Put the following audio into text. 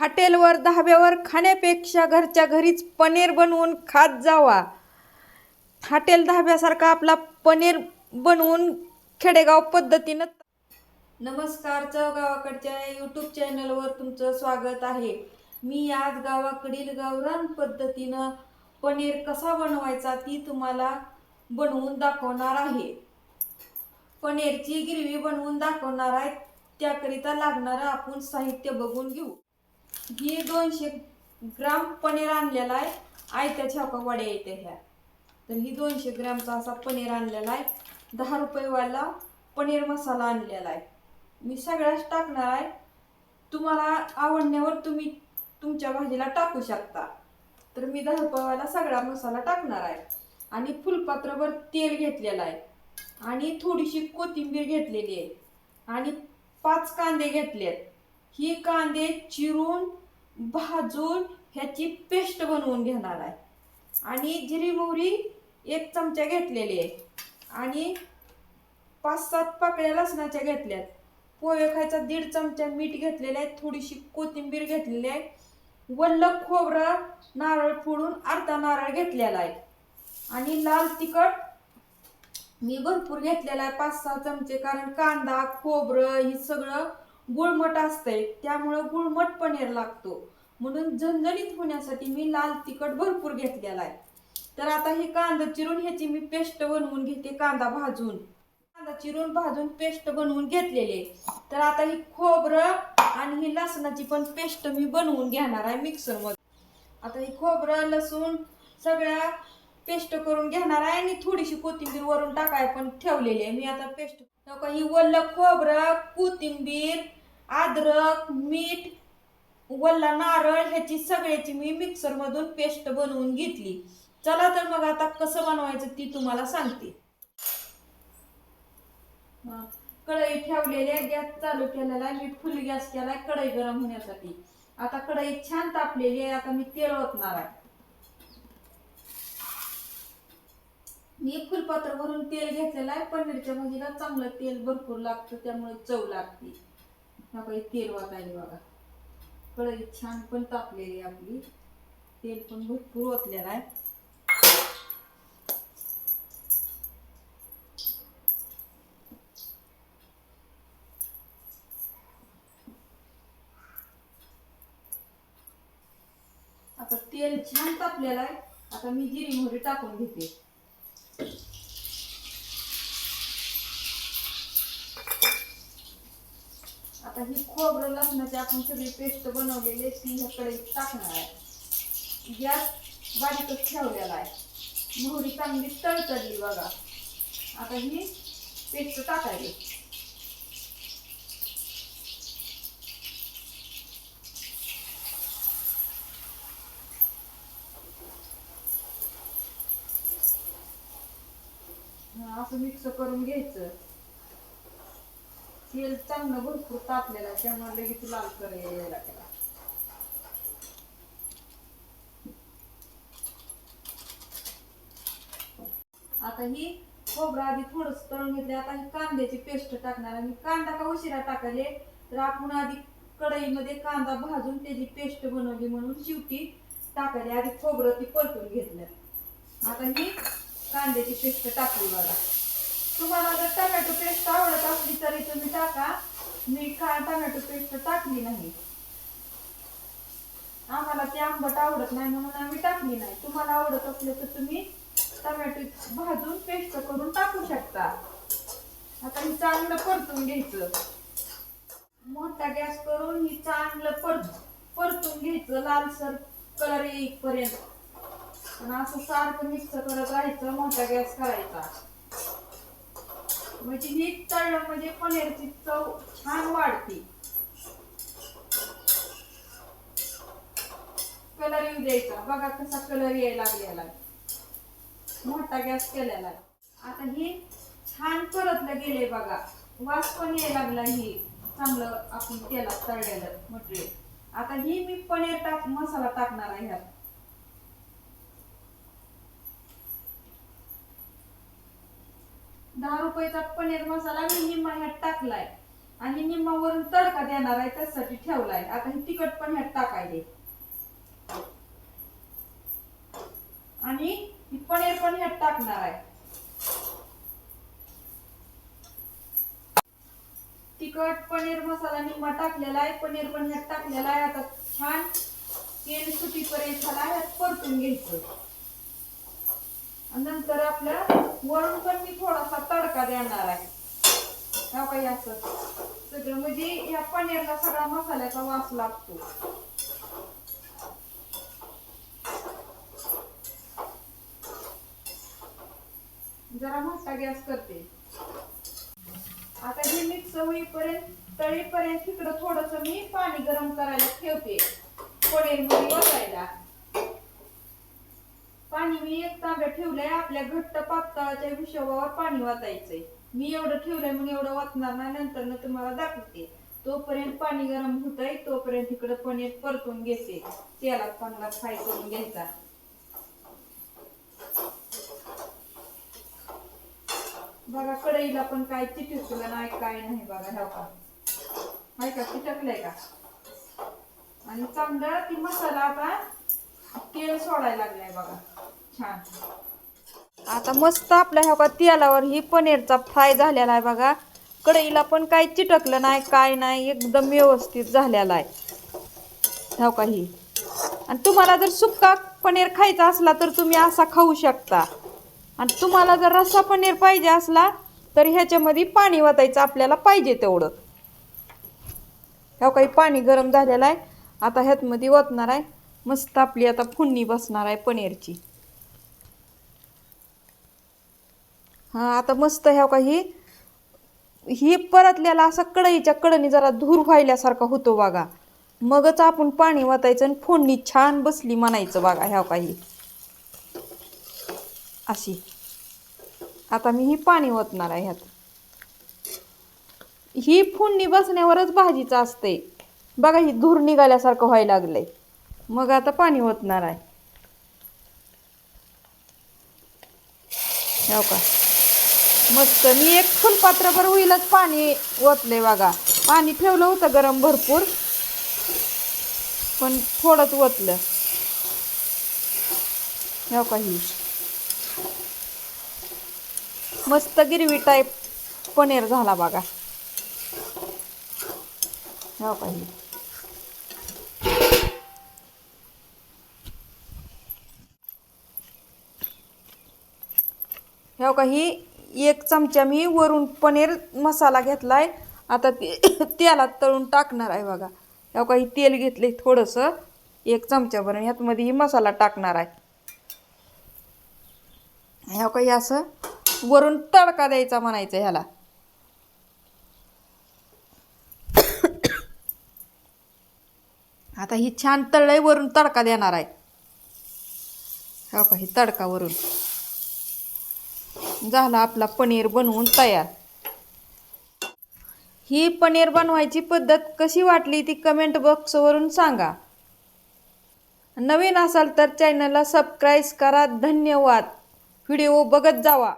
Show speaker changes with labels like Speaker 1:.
Speaker 1: हॉटेलवर धाब्यावर खाण्यापेक्षा घरच्या घरीच पनीर बनवून खात जावा. हॉटेल धाब्यासारखा आपला पनीर बनवून खेडेगाव पद्धतीनं नमस्कार गावाकडच्या यूट्यूब चॅनलवर तुमचं स्वागत आहे. मी आज गावाकडील गावरान पद्धतीनं पनीर कसा बनवायचा ती तुम्हाला बनवून दाखवणार आहे. पनीरची गिरवी बनवून दाखवणार आहे. त्याकरिता लागणारं आपण साहित्य बघून घेऊ. ही दोनशे ग्राम पनीर आणलेला आहे. आयत्या छापा वड्या येते ह्या. तर ही दोनशे ग्रॅमचा असा पनीर आणलेला आहे. दहा रुपयेवाला पनीर मसाला आणलेला आहे. मी सगळ्याच टाकणार आहे. तुम्हाला आवडण्यावर तुम्ही तुमच्या भाजीला टाकू शकता. तर मी दहा रुपयेवाला सगळा मसाला टाकणार आहे. आणि फुलपात्रभर तेल घेतलेलं आहे. आणि थोडीशी कोथिंबीर घेतलेली आहे. आणि पाच कांदे घेतले आहेत ही कांदे चिरून भाजून ह्याची पेस्ट बनवून घेणार आहे. आणि जिरी मोहरी एक चमचा घेतलेली आहे. आणि पाच सात पाकळ्या लसणाच्या घेतल्यात. पोहे खायचा दीड चमचा मीठ घेतलेलं आहे. थोडीशी कोथिंबीर घेतलेली आहे. वल्ल खोबरं नारळ फोडून अर्धा नारळ घेतलेला आहे. आणि लाल तिखट मी भरपूर घेतलेला आहे पाच सहा चमचे कारण कांदा खोबरं हे सगळं गुळमट असतंय त्यामुळं गुळमट पनीर लागतो. म्हणून झणझणीत होण्यासाठी मी लाल तिखट भरपूर घेतलेला आहे तर आता हे कांदा चिरून ह्याची मी पेस्ट बनवून घेते कांदा भाजून. कांदा चिरून भाजून पेस्ट बनवून घेतलेले तर आता ही खोबरं आणि ही लसणाची पण पेस्ट मी बनवून घेणार आहे मिक्सरमध्ये. आता ही खोबरं लसूण सगळ्या पेस्ट करून घेणार आहे आणि थोडीशी कोथिंबीर वरून टाकाय पण ठेवलेली आहे. मी आता पेस्ट ही वल्ल खोबरं कोथिंबीर अद्रक मीठ वल्ला नारळ ह्याची सगळ्याची मी मिक्सर मधून पेस्ट बनवून घेतली. चला तर मग आता कसं बनवायचं ती तुम्हाला सांगते. कढई ठेवलेली आहे गॅस चालू केलेला आहे मी फुल गॅस केला आहे कढई गरम होण्यासाठी. आता कढई छान तापलेली आहे आता मी तेल ओतणार आहे. मी फुलपात्र भरून तेल घेतलेलं आहे पनीरच्या भाजीला चांगलं तेल भरपूर लागतं त्यामुळे चव लागते. ह्या काही तेल वाटायला बघा. कढई छान पण तापलेली आपली. तेल पण भरपूर ओतलेलं आहे. आता तेल छान तापलेलं आहे. आता मी जिरी मोहरी टाकून घेते. आता ही खोबरं लसणाची आपण सगळी पेस्ट बनवलेली ती ह्याकडे टाकणार आहे. गॅस बारीकच ठेवलेला आहे. मोहरी चांगली तळतळली बघा. आता ही पेस्ट टाकायची. असं मिक्स करून घ्यायचं. तेल चांगलं भरपूर तापलेलं आहे त्यामुळे लगेच लाल करायला त्याला आता ही खोबरं आधी थोडस तळून घेतले आता ही कांद्याची पेस्ट टाकणार आणि कांदा का उशिरा टाकायले तर आपण आधी कढईमध्ये कांदा भाजून त्याची पेस्ट बनवली म्हणून शिवटी टाकायली. आधी खोबरं ती परतून घेतलं आता ही कांद्याची पेस्ट टाकली बघा. तुम्हाला जर टमॅटो पेस्ट आवडत असली तरी तुम्ही टाका. मी का टमॅटो पेस्ट टाकली नाही. आम्हाला ते आंबट आवडत नाही म्हणून आम्ही टाकली नाही. तुम्हाला आवडत असले तर तुम्ही टमॅटो भाजून पेस्ट करून टाकू शकता. आता हे चांगलं परतून घ्यायचं. मोठा गॅस करून ही चांगलं परत परतून घ्यायचं. लालसर कलर येईपर्यंत. पण असं सारखं मिक्स करत राहायचं मोठा गॅस करायचा. म्हणजे ही तळलं म्हणजे पनीरची चव छान वाढते. कलर येऊ द्यायचा. बघा कसा कलर यायला लागलेला मोठा गॅस केलेला आता ही छान परतलं गेले बघा. वास पण यायला लागला हे चांगलं आपण तेलात तळलेलं मटेरियल. आता ही मी पनीर टाक मसाला टाकणार आहे ह्यात. दहा रुपयाचा पनीर मसाला मी निम्मा ह्यात टाकलाय. आणि निम्मावरून तडका देणार आहे त्यासाठी ठेवलाय. आता हे तिखट पण ह्यात टाकायले. आणि पनीर पण ह्यात टाकणार आहे. तिखट पनीर मसाला निम्मा टाकलेला आहे पनीर पण ह्यात टाकलेला आहे. आता छान तेल सुटीपर्यंत ह्याला ह्यात परतून घ्यायचं. नंतर आपल्या वरून पण मी थोडासा तडका देणार आहे. हो ह्या काही असं सगळं म्हणजे या पनीरला सगळा मसाल्याचा वास लागतो. जरा मोठा गॅस करते. आता हे मिक्स होईपर्यंत तळीपर्यंत तिकडं थोडस मी पाणी गरम करायला ठेवते. पनीरमध्ये पाणी मी एक तांब्या ठेवलंय आपल्या घट्ट पातळाच्या विषयावर पाणी वाचायचंय. मी एवढं ठेवलंय म्हणून एवढं वाचणार नाही नंतर ना तुम्हाला दाखवते. तोपर्यंत पाणी गरम होतंय तोपर्यंत इकडे पनीर परतून घेते. तेलात चांगला फ्राय करून घ्यायचा. बघा कढईला पण काय चिटकलं नाही काय नाही बघा ह्या नाही का चिटकलंय का? आणि चांगलं ती मसाला आता तेल सोडायला लागलाय बघा. छान. आता मस्त आपल्या ह्या का तेलावर ही पनीरचा फ्राय झालेला आहे बघा. कढईला पण काय चिटकलं नाही काय नाही एकदम व्यवस्थित झालेला आहे. ह्या का ही. आणि तुम्हाला जर सुक्का पनीर खायचा असला तर तुम्ही असा खाऊ शकता. आणि तुम्हाला जर रस्सा पनीर पाहिजे असला तर ह्याच्यामध्ये पाणी वाचायचं आपल्याला पाहिजे तेवढं. ह्या काही पाणी गरम झालेलं आहे. आता ह्यातमध्ये ओतणार आहे. मस्त आपली आता फुन्नी बसणार आहे पनीरची. हां आता मस्त ह्या हो काही ही? परतल्याला असा कढईच्या कडनी जरा धूर व्हायल्यासारखा होतो बघा. मगच आपण पाणी वाचायचं आणि फोडणी छान बसली म्हणायचं बघा ह्या हो काही अशी. आता मी ही पाणी ओतणार आहे ह्यात. ही फोडणी बसण्यावरच भाजीचं असते बघा ही धूर निघाल्यासारखं व्हायला लागलंय. मग आता पाणी ओतणार आहे. हो का? मस्त. मी एक फुलपात्रभर होईलच पाणी ओतले बघा. पाणी ठेवलं होतं गरम भरपूर पण थोडंच ओतलं. हो का ही. मस्त गिरवी टाईप पनीर झाला बघा. हो काही हो. का ही एक चमचा मी वरून पनीर मसाला घेतलाय. आता ते तेलात तळून टाकणार आहे बघा. या का ही तेल घेतले थोडंसं. एक चमच्याभर आणि ह्यातमध्ये ही मसाला टाकणार आहे. ह्या काही असं वरून तडका द्यायचा म्हणायचं ह्याला. आता ही छान तळलंय वरून तडका देणार आहे. हो का ही तडका वरून. झाला आपला पनीर बनवून तयार. ही पनीर बनवायची पद्धत कशी वाटली ती कमेंट बॉक्सवरून सांगा. नवीन असाल तर चॅनलला सबस्क्राईब करा. धन्यवाद. व्हिडिओ बघत जावा.